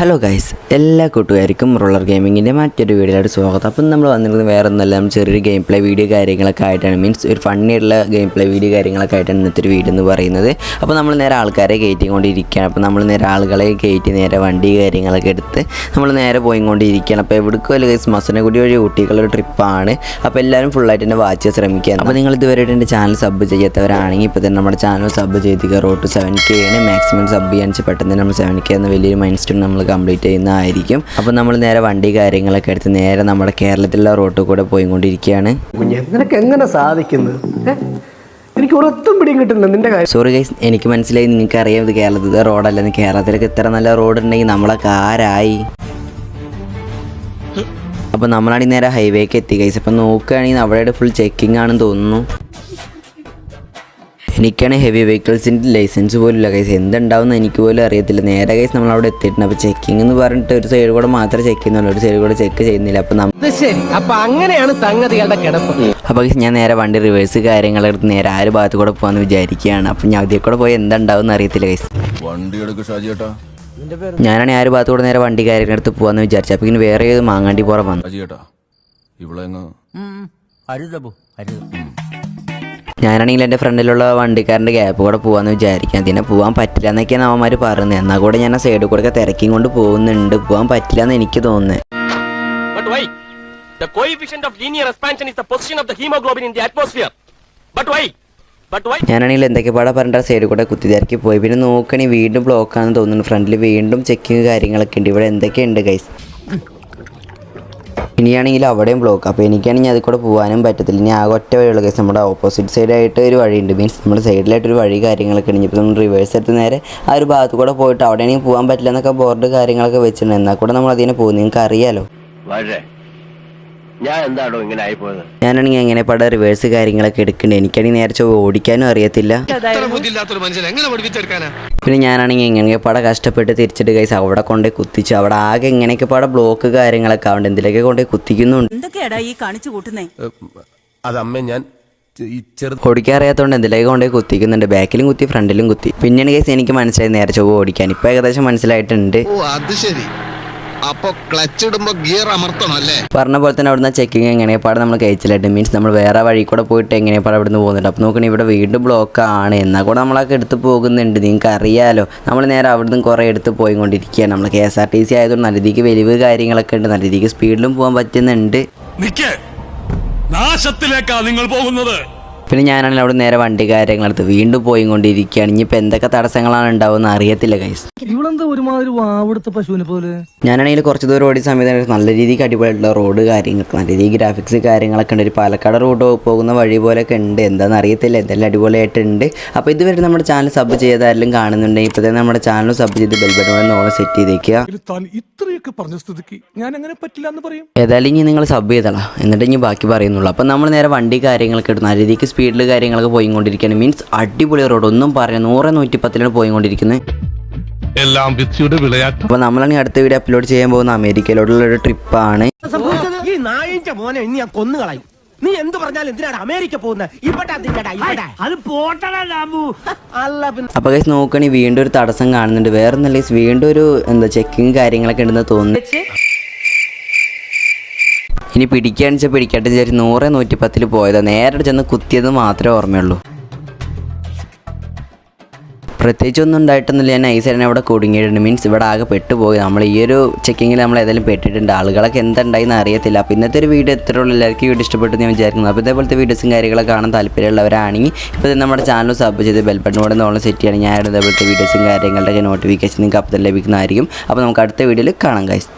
Hello guys എല്ലാ കൂട്ടുകാർക്കും roller ഗെയിമിങ്ങിന്റെ മറ്റൊരു വീഡിയോയിലോട്ട് സ്വാഗതം. അപ്പം നമ്മൾ വന്നിരുന്നത് വേറെ ഒന്നല്ല നമ്മൾ ചെറിയൊരു ഗെയിം പ്ലേ വീഡിയോ കാര്യങ്ങളൊക്കെ ആയിട്ടാണ്. മീൻസ് ഒരു ഫണ്ണിയുള്ള ഗെയിം പ്ലേ വീഡിയോ കാര്യങ്ങളൊക്കെ ആയിട്ടാണ് ഇന്നത്തെ ഒരു വീഡിയോ എന്ന് പറയുന്നത്. അപ്പോൾ നമ്മൾ നേരെ ആൾക്കാരെ കയറ്റിക്കൊണ്ടിരിക്കുകയാണ്. അപ്പോൾ നമ്മൾ നേരെ ആളുകളെ കയറ്റി നേരെ വണ്ടി കാര്യങ്ങളൊക്കെ എടുത്ത് നമ്മൾ നേരെ പോയി കൊണ്ടിരിക്കുകയാണ് അപ്പോൾ എവിടേക്കും ഗൈസ് മസനഗുടി വഴി ഊട്ടിക്കുള്ളൊരു ട്രിപ്പാണ് അപ്പോൾ എല്ലാവരും ഫുള്ളായിട്ട് തന്നെ വാച്ച് ചെയ്യാൻ ശ്രമിക്കുകയാണ്. അപ്പോൾ നിങ്ങൾ ഇതുവരെയായിട്ട് എന്റെ ചാനൽ സബ് ചെയ്യാത്തവരാണെങ്കിൽ ഇപ്പോൾ തന്നെ നമ്മുടെ ചാനൽ സബ് ചെയ്ത് റോഡ് സെവൻ കെ ആണ് മാക്സിമം സബ് ചെയ്യാൻ പെട്ടെന്ന് നമ്മൾ സെവൻ കെ എന്ന വലിയൊരു മൈൻഡ് സ്റ്റോൺ നമ്മൾ കംപ്ലീറ്റ് ചെയ്യുന്നതായിരിക്കും. അപ്പോൾ നമ്മൾ നേരെ വണ്ടി കാര്യങ്ങളൊക്കെ എടുത്ത് നേരെ നമ്മുടെ കേരളത്തിലുള്ള റോട്ടിൽ കൂടെ പോയിക്കൊണ്ടിരിക്കുകയാണ്. നിനക്ക് എങ്ങനെ സാധിക്കുന്നത് എനിക്ക് ഒരൊത്തും പിടിയും കിട്ടുന്നില്ല നിന്റെ കാര്യം. സോറി ഗൈസ് എനിക്ക് മനസ്സിലായി. നിങ്ങൾക്ക് അറിയാം ഇത് കേരളത്തിലെ റോഡല്ലെന്ന് കേരളത്തിലൊക്കെ ഇത്ര നല്ല റോഡ് ഉണ്ടെങ്കിൽ നമ്മളൊക്കെ ആരായി? അപ്പോൾ നമ്മളാണെങ്കിൽ നേരെ ഹൈവേക്ക് എത്തി ഗൈസ് അപ്പോൾ നോക്കുകയാണെങ്കിൽ അവിടെ ഫുൾ ചെക്കിംഗ് ആണെന്ന് തോന്നുന്നു. എനിക്കാണ് ഹെവി വെഹിക്കിൾസിന്റെ ലൈസൻസ് പോലും ഇല്ല എന്തുണ്ടാവും എനിക്ക് പോലും അറിയത്തില്ല. നേരെ കൈസ് നമ്മൾ അവിടെ എത്തിയിട്ടുണ്ട്. അപ്പോൾ ചെക്കിംഗ് എന്ന് പറഞ്ഞിട്ട് ഒരു സൈഡ് കൂടെ മാത്രമേ ചെക്ക് ചെയ്യുന്നുള്ളൂ. ഒരു സൈഡ് കൂടെ ചെക്ക് ചെയ്യുന്നില്ല. അപ്പോൾ നമ്മൾ ശരി. അപ്പൊ അങ്ങനെയാണ് സംഗതികളുടെ കിടപ്പ്. അപ്പോൾ guys, ഞാൻ നേരെ വണ്ടി റിവേഴ്സ് കാര്യങ്ങളെടുത്ത് നേരെ ആ ഒരു ഭാഗത്ത് കൂടെ പോകാമെന്ന് വിചാരിക്കുകയാണ്. അപ്പോൾ ഞാൻ അതിൽ കൂടെ പോയി എന്താണ്ടാവും എന്ന് അറിയത്തില്ല ഗൈസ് വണ്ടി എടുക്ക് ഷാജിയേട്ടാ ഞാനാണ് ആ ഒരു ഭാഗത്ത് കൂടെ നേരെ വണ്ടി കാര്യങ്ങളെടുത്ത് പോകാമെന്ന് വിചാരിച്ചു. അപ്പൊ ഇങ്ങനെ വേറെ ഏത് മാങ്ങാണ്ടി പോറ വന്നു. ഇവിടെ അങ്ങ് ഞാനാണെങ്കിൽ എന്റെ ഫ്രണ്ടിലുള്ള വണ്ടിക്കാരന്റെ ഗ്യാപ്പ് കൂടെ പോകാമെന്ന് വിചാരിക്കാം അതിനെ പോകാൻ പറ്റില്ല എന്നൊക്കെയാണ് അവന്മാർ പറയുന്നത് എന്നാൽ കൂടെ ഞാൻ ആ സൈഡിൽ കൂടെ തിരക്കിയും കൊണ്ട് പോകുന്നുണ്ട് പോകാൻ പറ്റില്ല എന്ന് എനിക്ക് തോന്നുന്നത്? The coefficient of linear expansion is the position of the hemoglobin in the atmosphere. But why? But why? ഞാനാണെങ്കിൽ എന്തൊക്കെ പാടാ പറഞ്ഞിട്ട് ആ സൈഡിൽ കൂടെ കുത്തി തിരക്കി പോയി പിന്നെ നോക്കണേ വീണ്ടും ബ്ലോക്കാണെന്ന് തോന്നുന്നു ഫ്രണ്ടിൽ വീണ്ടും ചെക്കിങ് കാര്യങ്ങളൊക്കെ ഉണ്ട് ഇവിടെ എന്തൊക്കെയുണ്ട് ഗൈസ് ഇനിയാണെങ്കിൽ അവിടെയും ബ്ലോക്ക് അപ്പോൾ എനിക്കാണെങ്കിൽ അതിൽ കൂടെ പോകാനും പറ്റത്തില്ല. ഇനി ആകെ ഒറ്റ വഴിയുള്ള കേസ് നമ്മുടെ ഓപ്പോസിറ്റ് സൈഡായിട്ട് ഒരു വഴിയുണ്ട്. മീൻസ് നമ്മുടെ സൈഡിലായിട്ട് ഒരു വഴി കാര്യങ്ങളൊക്കെ ഉണ്ട്. ഇപ്പോൾ നമ്മൾ റിവേഴ്സ് എടുത്ത് നേരെ ആ ഒരു ഭാഗത്ത് കൂടെ പോയിട്ട് അവിടെയാണെങ്കിൽ പോകാൻ പറ്റില്ല എന്നൊക്കെ ബോർഡ് കാര്യങ്ങളൊക്കെ വെച്ചിട്ടുണ്ട്. എന്നാൽ കൂടെ നമ്മൾ അതിനെ പോകും നിങ്ങൾക്ക് അറിയാലോ? ഞാൻ എന്താണോ ഇങ്ങനെ ആയിപ്പോയത് ഞാനാണെങ്കിൽ എങ്ങനെ പട റിവേഴ്സ് കാര്യങ്ങളൊക്കെ എടുക്കണ്ടേ എനിക്കാണെങ്കിൽ നേരെ ഓടിക്കാനും അറിയത്തില്ല. പിന്നെ ഞാനാണെങ്കിൽ എങ്ങനെയൊക്കെ പാടെ കഷ്ടപ്പെട്ട് തിരിച്ചിട്ട് കൈസ് അവിടെ കൊണ്ട് കുത്തിച്ചു. അവിടെ ആകെ എങ്ങനെയൊക്കെ പാടെ ബ്ലോക്ക് കാര്യങ്ങളൊക്കെ ആവുന്നുണ്ട് എന്തിലൊക്കെ കൊണ്ട് കുത്തിക്കുന്നുണ്ട്. എന്തൊക്കെയാടാ ഈ കാണിച്ചു കൂട്ടുന്നേ? അതമ്മേ ഞാൻ ഈ ചെറു ഓടിക്കാൻ അറിയാത്തതുകൊണ്ട് എന്തിലേക്ക് കൊണ്ടുപോയി കുത്തിക്കുന്നുണ്ട്. ബാക്കിലും കുത്തി ഫ്രണ്ടിലും കുത്തി. പിന്നെയാണ് കേസ് എനിക്ക് മനസ്സിലായി നേരെ ചൊവ്വ ഓടിക്കാൻ. ഇപ്പൊ ഏകദേശം മനസ്സിലായിട്ടുണ്ട്. ഓ അത് ശരി. അപ്പൊ ക്ലച്ച് ഇടുമ്പോ ഗിയർ അമർത്തണം അല്ലേ? പറഞ്ഞ പോലെ തന്നെ അവിടുന്ന് ചെക്കിങ് എങ്ങനെയാണ് നമ്മൾ കഴിച്ചിലായിട്ട് മീൻസ് നമ്മൾ വേറെ വഴി കൂടെ പോയിട്ട് എങ്ങനെയാണ് അവിടുന്ന് പോകുന്നുണ്ട് അപ്പോൾ നോക്കണേ ഇവിടെ വീണ്ടും ബ്ലോക്ക് ആണ്. എന്നാ കൂടെ നമ്മളൊക്കെ എടുത്ത് പോകുന്നുണ്ട്. നിങ്ങൾക്ക് അറിയാലോ. നമ്മൾ നേരെ അവിടുന്ന് കുറേ എടുത്ത് പോയിക്കൊണ്ടിരിക്കുകയാണ്. നമ്മൾ K S R T C ആയതുകൊണ്ട് നല്ല രീതിക്ക് വലിവ് കാര്യങ്ങളൊക്കെ ഉണ്ട്. നല്ല രീതിക്ക് സ്പീഡിലും പോകാൻ പറ്റുന്നുണ്ട്. നിക്കേ. നാശത്തിലേക്കാ നിങ്ങൾ പോകുന്നത്. പിന്നെ ഞാനാണെങ്കിൽ അവിടെ നേരെ വണ്ടി കാര്യങ്ങളെടുത്ത് വീണ്ടും പോയിക്കൊണ്ടിരിക്കുകയാണ്. ഇനിയിപ്പോൾ എന്തൊക്കെ തടസ്സങ്ങളാണ് ഉണ്ടാവുമെന്ന് അറിയത്തില്ല കൈസ് ഞാനാണെങ്കിൽ കുറച്ച് ദൂരം ഓടി സമയത്ത് നല്ല രീതിക്ക് അടിപൊളിയായിട്ടുള്ള റോഡ് കാര്യങ്ങൾ നല്ല രീതിക്ക് ഗ്രാഫിക്സ് കാര്യങ്ങളൊക്കെ ഉണ്ട്. ഒരു പാലക്കാട് റൂട്ട് പോകുന്ന വഴി പോലെയൊക്കെ ഉണ്ട്. എന്താണെന്ന് അറിയത്തില്ല. എന്തെല്ലാം അടിപൊളിയായിട്ടുണ്ട്. അപ്പോൾ ഇതുവരെ നമ്മുടെ ചാനൽ സബ് ചെയ്തായാലും കാണുന്നുണ്ടെങ്കിൽ ഇപ്പോൾ തന്നെ നമ്മുടെ ചാനൽ സബ് ചെയ്ത് ബെൽബട്ടോടെ നോളം സെറ്റ് ചെയ്തേക്കുക ഇത്രയൊക്കെ പറഞ്ഞ സ്ഥിതിക്ക് ഞാൻ അങ്ങനെ പറ്റില്ല എന്ന് പറയും. ഏതായാലും ഇനി നിങ്ങൾ സബ് ചെയ്തളാ. എന്നിട്ട് ഇനി ബാക്കി പറയുന്നുള്ളൂ. അപ്പോൾ നമ്മൾ നേരെ വണ്ടി കാര്യങ്ങളൊക്കെ ഇടുന്ന രീതിക്ക് സ്പീഡിൽ കാര്യങ്ങളൊക്കെ പോയിക്കൊണ്ടിരിക്കുകയാണ്. മീൻസ് അടിപൊളി റോഡ് ഒന്നും പറയാം നൂറ് നൂറ്റി പത്തിലാണ് പോയിക്കൊണ്ടിരിക്കുന്നത്. എല്ലാം വിധിയുടെ വിളയാട്ടം. അപ്പോൾ നമ്മളാണ് അടുത്ത വീഡിയോ അപ്ലോഡ് ചെയ്യാൻ പോകുന്ന അമേരിക്കയിലോട്ടുള്ള ഒരു ട്രിപ്പാണ് ഈ നായിന്റെ മോനെ ഇനി ഞാൻ കൊന്നു നീ എന്ത് പറഞ്ഞാലും എന്തിനാണ് അമേരിക്ക പോകുന്നത്? ഇവിടെ അതിന്റെടാ, ഇവിടെ. അത് അല്ല പിന്നെ. അപ്പോൾ ഗൈസ് നോക്കണി വീണ്ടും ഒരു തടസ്സം കാണുന്നുണ്ട്. വേറെ നല്ല വീണ്ടും ഒരു എന്താ ചെക്കിങ് കാര്യങ്ങളൊക്കെ ഉണ്ടെന്ന് തോന്നുന്നു. ഇനി പിടിക്കാന്ന് വെച്ചാൽ പിടിക്കട്ടെ വിചാരിച്ച് നൂറ് നൂറ്റി പത്തിൽ പോയതാ. നേരെ ചെന്ന് കുത്തിയത് മാത്രമേ ഓർമ്മയുള്ളൂ. പ്രത്യേകിച്ച് ഒന്നും ഉണ്ടായിട്ടൊന്നുമില്ല. ഞാൻ നൈസായിട്ട് അവിടെ കുടുങ്ങിയിട്ടുണ്ട്. മീൻസ് ഇവിടെ ആകെ പെട്ടുപോയി. നമ്മൾ ഈ ഒരു ചെക്കിങ്ങിൽ നമ്മൾ ഏതായാലും പെട്ടിട്ടുണ്ട്. ആളുകളൊക്കെ എന്തുണ്ടായിന്ന് അറിയത്തില്ല. അപ്പോൾ ഇന്നത്തെ ഒരു വീഡിയോ എത്ര ഉള്ളൂ. എല്ലാവർക്കും വീഡിയോ ഇഷ്ടപ്പെട്ടു ഞാൻ വിചാരിക്കുന്നു. അപ്പോൾ ഇതേപോലത്തെ വീഡിയോസും കാര്യങ്ങളൊക്കെ കാണാൻ താല്പര്യമുള്ളവരാണെങ്കിൽ ഇപ്പോൾ നമ്മുടെ ചാനൽ സബ് ചെയ്ത് ബെൽബട്ടൺ കൂടെ നോളം സെറ്റ് ചെയ്യണം. ഞാൻ ഇതേപോലത്തെ വീഡിയോസും കാര്യങ്ങളുടെയൊക്കെ നോട്ടിഫിക്കേഷൻ നിങ്ങൾക്ക് അപ്പോൾ ലഭിക്കുന്നതായിരിക്കും. അപ്പോൾ നമുക്ക് അടുത്ത വീഡിയോയിൽ കാണാം ഗൈസ്